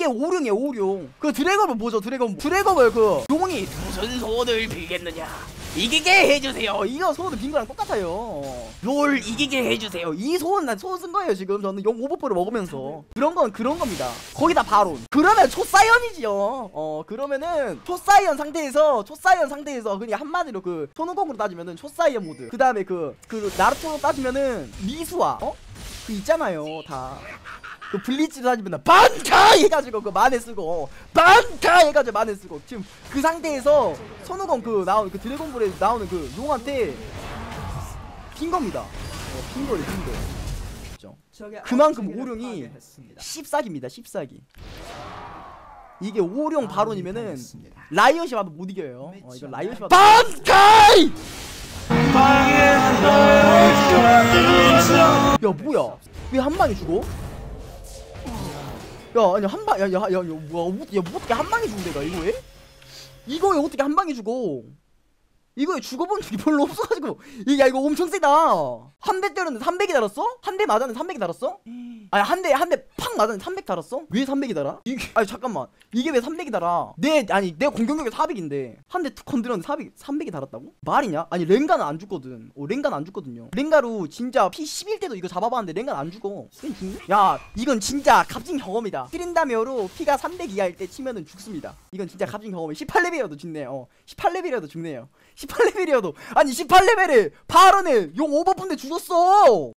이게 오룡이에요 오룡. 그 드래곤을 보죠 드래곤 드래곤을 그 용이 무슨 소원을 빌겠느냐? 이기게 해주세요. 이거 소원을 빈 거랑 똑같아요. 롤 이기게 해주세요. 이 소원 난 소원 쓴 거예요 지금. 저는 용 오버풀을 먹으면서. 그런 건 그런 겁니다. 거기다 바론. 그러면 초사이언이지요. 어 그러면은 초사이언 상태에서 초사이언 상태에서 그냥 한마디로 그 손오공으로 따지면은 초사이언 모드. 그 다음에 그 그 나루토로 따지면은 미수아 어? 그 있잖아요 다 그 블리치로 따지면 반카 해가지고 그 만에 쓰고 반카 해가지고 만에 쓰고 지금 그 상태에서 손오공 그 나오는 그 드래곤볼에 나오는 그 용한테 핀 겁니다 어, 핀 거예요 핀 거. 그죠? 그만큼 오룡이 씹사기입니다 씹사기 이게 오룡 발언이면은 라이엇이 봐도 못 이겨요 어 이거 라이엇이 봐도 반카이 야 뭐야 왜 한 방에 죽어? 야 아니 한 방, 야, 야, 야, 야, 뭐야, 뭐, 야, 뭐 어떻게 한 방에 죽는데, 가 이거에? 이거에 어떻게 한 방에 죽어? 이거에 죽어본 적이 별로 없어가지고, 이, 야, 이거 엄청 세다. 한 대 때렸는데 300이 달았어? 한 대 맞았는데 300이 달았어? 아니, 한 대, 한대 팍 맞았는데 300 달았어? 왜 300이 달아? 이게, 아니, 잠깐만. 이게 왜 300이 달아? 내, 아니, 내 공격력이 400인데, 한 대 툭 건드렸는데 400, 300이 달았다고? 말이냐? 아니, 랭가는 안 죽거든. 어, 랭가는 안 죽거든요. 랭가로 진짜 P11 때도 이거 잡아봤는데 랭가는 안 죽어. 그냥 죽네? 야, 이건 진짜 값진 경험이다. 트린다메어로 피가 300 이하일 때 치면은 죽습니다. 이건 진짜 값진 경험이 18레벨이라도 죽네요. 어, 18레벨이라도 죽네요. 18레벨이어도 아니 18레벨에 바론에 용 오버푼데 죽었어